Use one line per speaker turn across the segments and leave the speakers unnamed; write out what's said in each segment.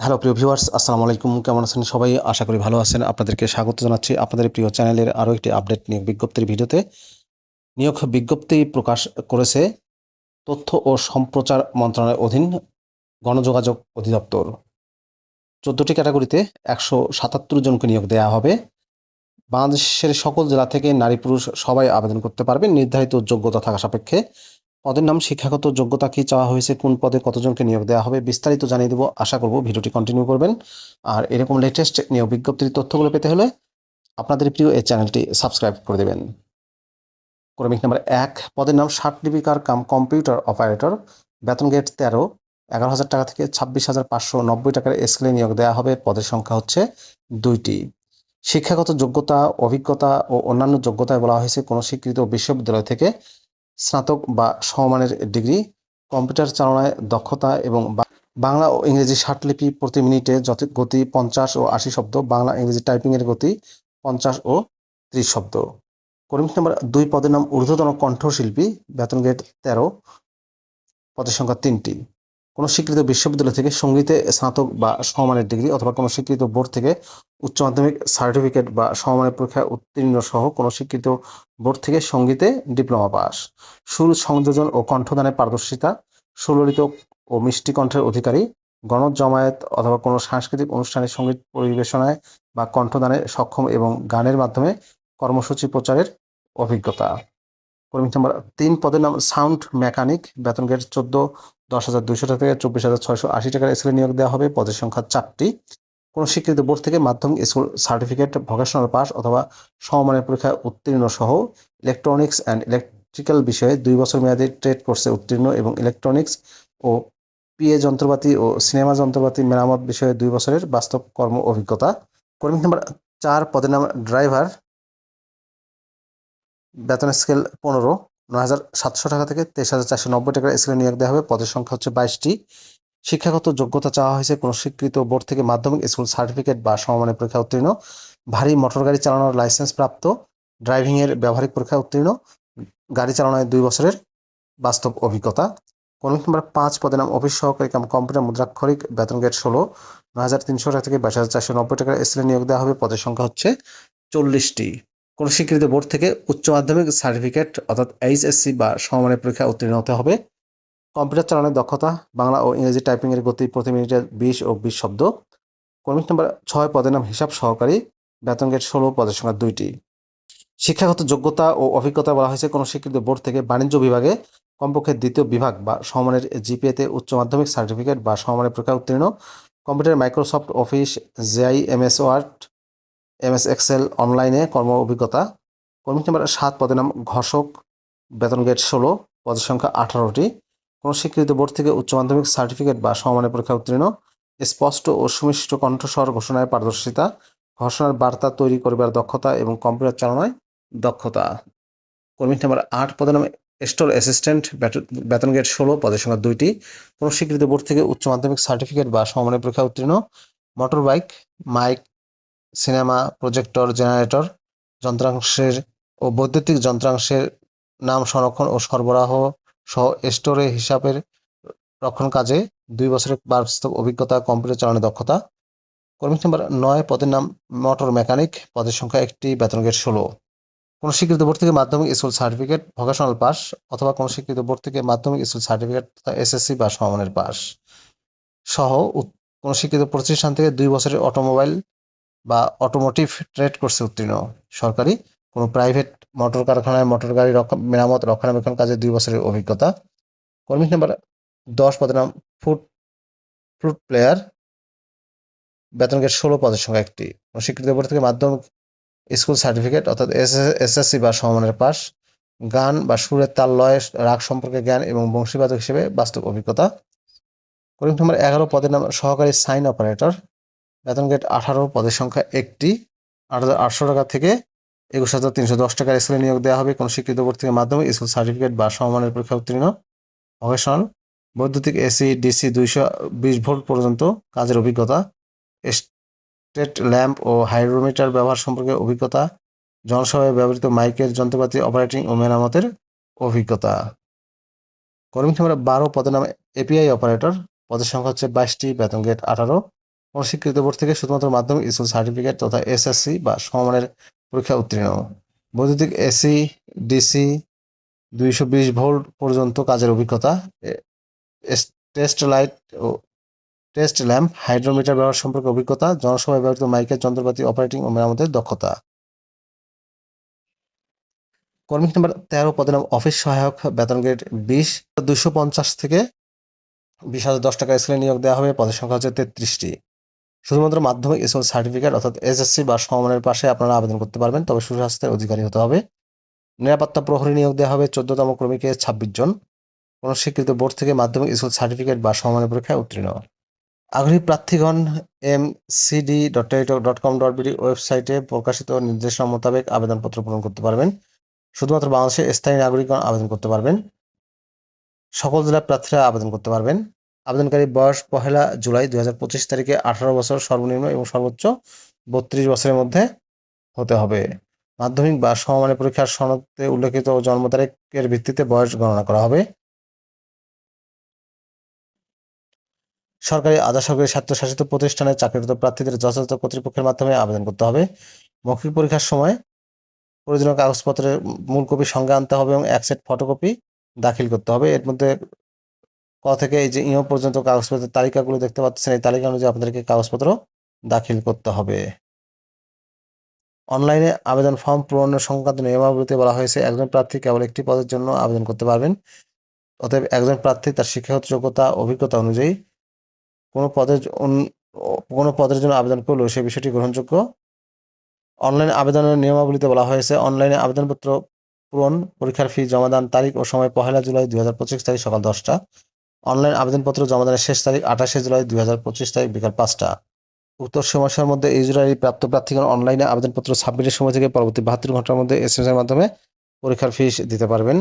Hello প্রিয় viewers, আসসালামু আলাইকুম। কেমন আছেন সবাই? আশা করি ভালো আছেন। আপনাদেরকে স্বাগত জানাচ্ছি আপনাদের প্রিয় চ্যানেলের আরও একটি আপডেট নিয়োগ বিজ্ঞপ্তির ভিডিওতে। নিয়োগ বিজ্ঞপ্তি প্রকাশ করেছে তথ্য ও সম্প্রচার মন্ত্রণালয়ের অধীন গণযোগাযোগ অধিদপ্তর। চোদ্দটি ক্যাটাগরিতে একশো সাতাত্তর জনকে নিয়োগ দেওয়া হবে। বাংলাদেশের সকল জেলা থেকে নারী পুরুষ সবাই আবেদন করতে পারবেন। নির্ধারিত যোগ্যতা থাকা সাপেক্ষে পদের নাম শিক্ষাগত যোগ্যতা কি চাওয়া হয়েছে, কোন পদে কতজনকে নিয়োগ দেওয়া হবে বিস্তারিত জানিয়ে দেবো। আশা করব ভিডিওটি কন্টিনিউ করবেন। আর এরকম লেটেস্ট নিয়োগ বিজ্ঞপ্তির তথ্যগুলো পেতে হলে আপনাদের প্রিয় এই চ্যানেলটি সাবস্ক্রাইব করে দেবেন। ক্রমিক নাম্বার এক, পদের নাম লিপিকার কাম কম্পিউটার অপারেটর বেতন গেট তেরো, এগারো হাজার টাকা থেকে ছাব্বিশ হাজার পাঁচশো নব্বই টাকার স্কেলে নিয়োগ দেওয়া হবে। পদের সংখ্যা হচ্ছে দুইটি। শিক্ষাগত যোগ্যতা, অভিজ্ঞতা ও অন্যান্য যোগ্যতায় বলা হয়েছে কোনো স্বীকৃত বিশ্ববিদ্যালয় থেকে স্নাতক বা সমমানের ডিগ্রি, কম্পিউটার চালনায় দক্ষতা এবং বাংলা ও ইংরেজি ষাটলিপি প্রতি মিনিটে গতি পঞ্চাশ ও আশি শব্দ, বাংলা ইংরেজি টাইপিংয়ের গতি পঞ্চাশ ও ত্রিশ শব্দ। কর্মী নম্বর দুই পদের নাম ঊর্ধ্বতন কণ্ঠশিল্পী, বেতন গেট তেরো, পদের সংখ্যা তিনটি। কোনো স্বীকৃত বিশ্ববিদ্যালয় থেকে সঙ্গীতে স্নাতক বা সমমানের ডিগ্রি অথবা কোনো স্বীকৃত বোর্ড থেকে উচ্চ মাধ্যমিক সার্টিফিকেট বা সমমানের পরীক্ষায় উত্তীর্ণ সহ কোনো স্বীকৃত বোর্ড থেকে সঙ্গীতে ডিপ্লোমা পাস। সুর, সংযোজন ও কণ্ঠদানে পারদর্শিতা, সুললিত ও মিষ্টি কণ্ঠের অধিকারী গণজ জমায়েত অথবা কোনো সাংস্কৃতিক অনুষ্ঠানে সংগীত পরিবেশনায় বা কণ্ঠদানে সক্ষম এবং গানের মাধ্যমে কর্মসূচি প্রচারের অভিজ্ঞতা। কর্মী তিন, পদের নাম সাউন্ড মেকানিক, বেতন গেট চোদ্দ দশ হাজার দুইশো টাকা থেকে চব্বিশ হাজার ছয়শো আশি টাকার স্কেলে নিয়োগ দেওয়া হবে। পদের সংখ্যা চারটি। কোনো স্বীকৃত বোর্ড থেকে মাধ্যমিক স্কুল সার্টিফিকেট ভোকেশনাল পাস অথবা সমমানের পরীক্ষায় উত্তীর্ণ সহ ইলেকট্রনিক্স অ্যান্ড ইলেকট্রিক্যাল বিষয়ে দুই বছর মেয়াদী ট্রেড কোর্সে উত্তীর্ণ এবং ইলেকট্রনিক্স ও পিএ যন্ত্রপাতি ও সিনেমা যন্ত্রপাতি মেরামত বিষয়ে দুই বছরের বাস্তব কর্ম অভিজ্ঞতা। কর্মী নাম্বার চার, পদের নাম ড্রাইভার বেতন স্কেল পনেরো। হাজার সাতশো টাকা থেকে তেইশ হাজার চারশো নব্বই টাকার স্কেলে নিয়োগ দেওয়া হবে। পদের সংখ্যা হচ্ছে বাইশটি। শিক্ষাগত যোগ্যতা চাওয়া হয়েছে কোনো স্বীকৃত বোর্ড থেকে মাধ্যমিক স্কুল সার্টিফিকেট বা সমমানের পরীক্ষা উত্তীর্ণ। ভারী মোটর গাড়ি চালানোর লাইসেন্স প্রাপ্ত। ড্রাইভিং এর ব্যবহারিক পরীক্ষা উত্তীর্ণ। গাড়ি চালানোয় দুই বছরের বাস্তব অভিজ্ঞতা। কর্মী নম্বর পাঁচ পদের নাম অফিস সহকারী কাম কম্পিউটার মুদ্রাক্ষরিক বেতন গেট ষোলো। নয় হাজার তিনশো টাকা থেকে বাইশ হাজার চারশো নব্বই টাকার স্কেলে নিয়োগ দেওয়া হবে। পদের সংখ্যা হচ্ছে চল্লিশটি। কোনো স্বীকৃত বোর্ড থেকে উচ্চ মাধ্যমিক সার্টিফিকেট অর্থাৎ এইচএসসি বা সমমানের পরীক্ষা উত্তীর্ণ হতে হবে। কম্পিউটার চালানোর দক্ষতা, বাংলা ও ইংরেজি টাইপিংয়ের গতি প্রতি মিনিটে বিশ ও বিশ শব্দ। কর্মী নম্বর ছয়, পদের নাম হিসাব সহকারী। বেতন গেট ষোলো, পদের সংখ্যা দুইটি। শিক্ষাগত যোগ্যতা ও অভিজ্ঞতা বলা হয়েছে কোনো স্বীকৃত বোর্ড থেকে বাণিজ্য বিভাগে। কমপক্ষে দ্বিতীয় বিভাগ বা সমমানের জিপিএতে উচ্চ মাধ্যমিক সার্টিফিকেট বা সমমানের পরীক্ষা উত্তীর্ণ। কম্পিউটার মাইক্রোসফট অফিস জেআই এমএস ওয়ার্ড এমএস এক্সেল অনলাইনে কর্ম অভিজ্ঞতা। কর্মী নাম্বার সাত, পদের নাম ঘোষক। বেতন গেট ষোলো, পদের সংখ্যা আঠারোটি। কোনো স্বীকৃত বোর্ড থেকে উচ্চ মাধ্যমিক সার্টিফিকেট বা সমমানের পরীক্ষা উত্তীর্ণ, স্পষ্ট ও সুমিষ্ট কণ্ঠস্বর ঘোষণায় পারদর্শিতা, ঘোষণার বার্তা তৈরি করিবার দক্ষতা এবং কম্পিউটার চালনায় দক্ষতা। কর্মী নাম্বার আট, পদের নাম স্টোর অ্যাসিস্ট্যান্ট। বেতন গেট ষোলো, পদের সংখ্যা দুইটি। কোনো স্বীকৃত বোর্ড থেকে উচ্চ মাধ্যমিক সার্টিফিকেট বা সমমানের পরীক্ষা উত্তীর্ণ motor bike mike cinema, projector, generator, যন্ত্রাংশের ও বৈদ্যুতিক যন্ত্রাংশের নাম সংরক্ষণ ও সরবরাহ সহ স্টোরে হিসাবের রক্ষণ কাজে দুই বছরের বাস্তব অভিজ্ঞতা, কম্পিউটার চালানোর দক্ষতা। কর্মী নাম্বার নয়, পদের নাম মোটর মেকানিক, পদের সংখ্যা একটি, বেতন গেট ষোলো। কোনো স্বীকৃত বোর্ড থেকে মাধ্যমিক স্কুল সার্টিফিকেট, ভোকেশনাল পাস, অথবা কোনো স্বীকৃত বোর্ড থেকে মাধ্যমিক স্কুল সার্টিফিকেট তথা এসএসসি বা সমমানের পাস। সহ কোনো স্বীকৃত প্রতিষ্ঠান থেকে দুই বছরের অটোমোবাইল বা অটোমোটিভ ট্রেড কোর্সে উত্তীর্ণ সরকারি। কোনো প্রাইভেট মোটর কারখানায় মোটর গাড়ি মেরামত, রক্ষণাবেক্ষণ কাজে দুই বছরের অভিজ্ঞতা। কর্মী নাম্বার দশ, পদের নাম ফুড ফ্লুট প্লেয়ার বেতন গেট ষোলো পদের সংখ্যা একটি। স্বীকৃত বোর্ড থেকে মাধ্যমিক স্কুল সার্টিফিকেট অর্থাৎ এসএসসি বা সমমানের পাস গান বা সুরের তাল লয় রাগ সম্পর্কে জ্ঞান এবং বংশীবাদক হিসেবে বাস্তব অভিজ্ঞতা। কর্মী নম্বর এগারো, পদের নাম সহকারী সাইন অপারেটর বেতন গেট আঠারো, পদের সংখ্যা একটি। আট হাজার আটশো টাকা থেকে একুশ হাজার তিনশো দশ টাকার স্কুলে নিয়োগ দেওয়া হবে। কোনো স্বীকৃত বোর্ড থেকে মাধ্যমিক স্কুল সার্টিফিকেট বা সমমানের পরীক্ষা উত্তীর্ণ ভোকেশনাল বৈদ্যুতিক এসি, ডিসি দুইশো বিশ ভোল্ট পর্যন্ত কাজের অভিজ্ঞতা। স্টেট ল্যাম্প ও হাইড্রোমিটার ব্যবহার সম্পর্কে অভিজ্ঞতা। জনসভায় ব্যবহৃত মাইকের যন্ত্রপাতি, অপারেটিং ও মেরামতের অভিজ্ঞতা। কর্মী নম্বর বারো, পদের নাম এপিআই অপারেটর। পদের সংখ্যা হচ্ছে বাইশটি, বেতন গেট আঠারো। কোন স্বীকৃত বোর্ড থেকে শুধুমাত্র মাধ্যমিক স্কুল সার্টিফিকেট তথা এসএসসি বা সমমানের পরীক্ষা উত্তীর্ণ। বৈদ্যুতিক এসি ডিসি দুইশো বিশ ভোল্ট পর্যন্ত কাজের অভিজ্ঞতা টেস্ট লাইট ও টেস্ট ল্যাম্প, হাইড্রোমিটার ব্যবহার সম্পর্কে অভিজ্ঞতা জনসভায় ব্যবহৃত মাইকের যন্ত্রপাতি অপারেটিং ও মেরামতের দক্ষতা। কর্মী নাম্বার তেরো, পদের নাম অফিস সহায়ক, বেতন গ্রেড বিশ। দুশো পঞ্চাশ থেকে বিশ হাজার দশ টাকা স্কেলে নিয়োগ দেওয়া হবে, পদের সংখ্যা হচ্ছে তেত্রিশটি। শুধুমাত্র মাধ্যমিক স্কুল সার্টিফিকেট অর্থাৎ এসএসসি বা সমমানের পাশে আপনারা আবেদন করতে পারবেন, তবে সুস্বাস্থ্যের অধিকারী হতে হবে। নিরাপত্তা প্রহরী নিয়োগ দেওয়া হবে চোদ্দতম ক্রমিকে ছাব্বিশ জন। কোনো স্বীকৃত বোর্ড থেকে মাধ্যমিক স্কুল সার্টিফিকেট বা সমমানের পরীক্ষায় উত্তীর্ণ আগ্রহী প্রার্থীগণ M CD dot dot com dot BD ওয়েবসাইটে প্রকাশিত নির্দেশনা মোতাবেক আবেদনপত্র পূরণ করতে পারবেন। শুধুমাত্র বাংলাদেশের স্থায়ী নাগরিকগণ আবেদন করতে পারবেন। সকল জেলার প্রার্থীরা আবেদন করতে পারবেন। আবেদনকারী বয়স পহেলা জুলাই দুই হাজার পঁচিশ তারিখে আঠারো বছর সর্বনিম্ন এবং সর্বোচ্চ বত্রিশ বছরের মধ্যে হতে হবে। মাধ্যমিক বা সমমানের পরীক্ষার সনদে উল্লেখিত জন্ম তারিখের ভিত্তিতে বয়স গণনা করা হবে। সরকারি আধা সরকারি স্বায়ত্তশাসিত প্রতিষ্ঠানে চাকরিরত প্রার্থীদের যথাযথ কর্তৃপক্ষের মাধ্যমে আবেদন করতে হবে। মৌখিক পরীক্ষার সময় প্রয়োজনীয় কাগজপত্রের মূল কপি সঙ্গে আনতে হবে এবং এক সেট ফটোকপি দাখিল করতে হবে। এর মধ্যে থেকে এই যে ইও পর্যন্ত কাগজপত্রের তালিকাগুলো দেখতে পাচ্ছেন, এই তালিকা অনুযায়ী আপনাদেরকে কাগজপত্র দাখিল করতে হবে। অনলাইনে আবেদন ফর্ম পূরণের সংক্রান্ত নিয়মাবলীতে বলা হয়েছে, একজন প্রার্থী কেবল একটি পদের জন্য আবেদন করতে পারবেন। অতএব একজন প্রার্থী তার শিক্ষাগত যোগ্যতা, অভিজ্ঞতা অনুযায়ী কোনো পদের কোনো পদের জন্য আবেদন করলেও সেই বিষয়টি গ্রহণযোগ্য। অনলাইন আবেদনের নিয়মাবলীতে বলা হয়েছে, অনলাইনে আবেদনপত্র পূরণ পরীক্ষার ফি, জমাদান তারিখ ও সময় পহেলা জুলাই দুই হাজার পঁচিশ তারিখ সকাল দশটা। অনলাইন আবেদনপত্র জমাদানের শেষ তারিখ আঠাশে জুলাই দুই হাজার পঁচিশ তারিখ বিকাল পাঁচটা। উক্ত সময়সীমার মধ্যে ইউজারি প্রাপ্ত প্রার্থীগণ অনলাইনে আবেদনপত্র সাবমিটের সময় থেকে পরবর্তী বাহাত্তর ঘণ্টার মধ্যে এস এর মাধ্যমে পরীক্ষার ফি দিতে পারবেন।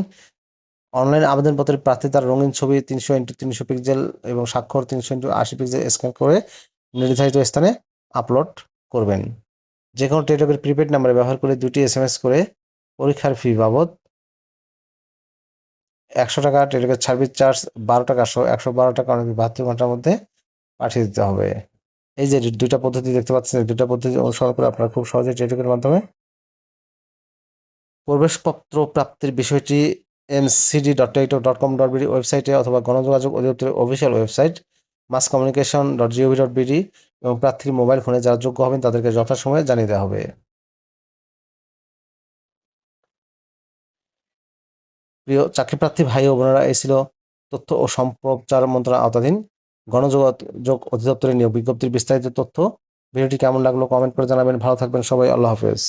অনলাইন আবেদনপত্রের প্রার্থী তার রঙিন ছবি তিনশো ইন্টু তিনশো পিক্সেল এবং স্বাক্ষর তিনশো ইন্টু আশি পিক্সেল স্ক্যান করে নির্ধারিত স্থানে আপলোড করবেন। যে কোনো টেলিটকের প্রিপেড নাম্বারে ব্যবহার করে দুটি এস এম এস করে পরীক্ষার ফি বাবদ একশো টাকা টেলিটকের সার্ভিস চার্জ, বারো টাকা সহ একশো বারো টাকা অনেক বাহাত্তর ঘণ্টার মধ্যে পাঠিয়ে দিতে হবে। এই যে দুইটা পদ্ধতি দেখতে পাচ্ছেন দুইটা পদ্ধতি অনুসরণ করে আপনারা খুব সহজে টেলিটকের মাধ্যমে প্রবেশপত্র প্রাপ্তির বিষয়টি MCD dot Teletalk dot com dot BD ওয়েবসাইটে অথবা গণযোগাযোগ অধিদপ্তরের official website mass communication dot GOV dot BD এবং প্রার্থীর মোবাইল ফোনে যারা যোগ্য হবেন তাদেরকে যথাসময়ে জানিয়ে দেওয়া হবে। প্রিয় চাকরি প্রার্থী ভাই ও বোনেরা, এই ছিল তথ্য ও সম্প্রচার মন্ত্রণালয় আওতাধীন গণযোগাযোগ অধিদপ্তরের নিয়োগ বিজ্ঞপ্তির বিস্তারিত তথ্য। ভিডিওটি কেমন লাগল কমেন্ট করে জানাবেন। ভালো থাকবেন সবাই। আল্লাহ হাফেজ।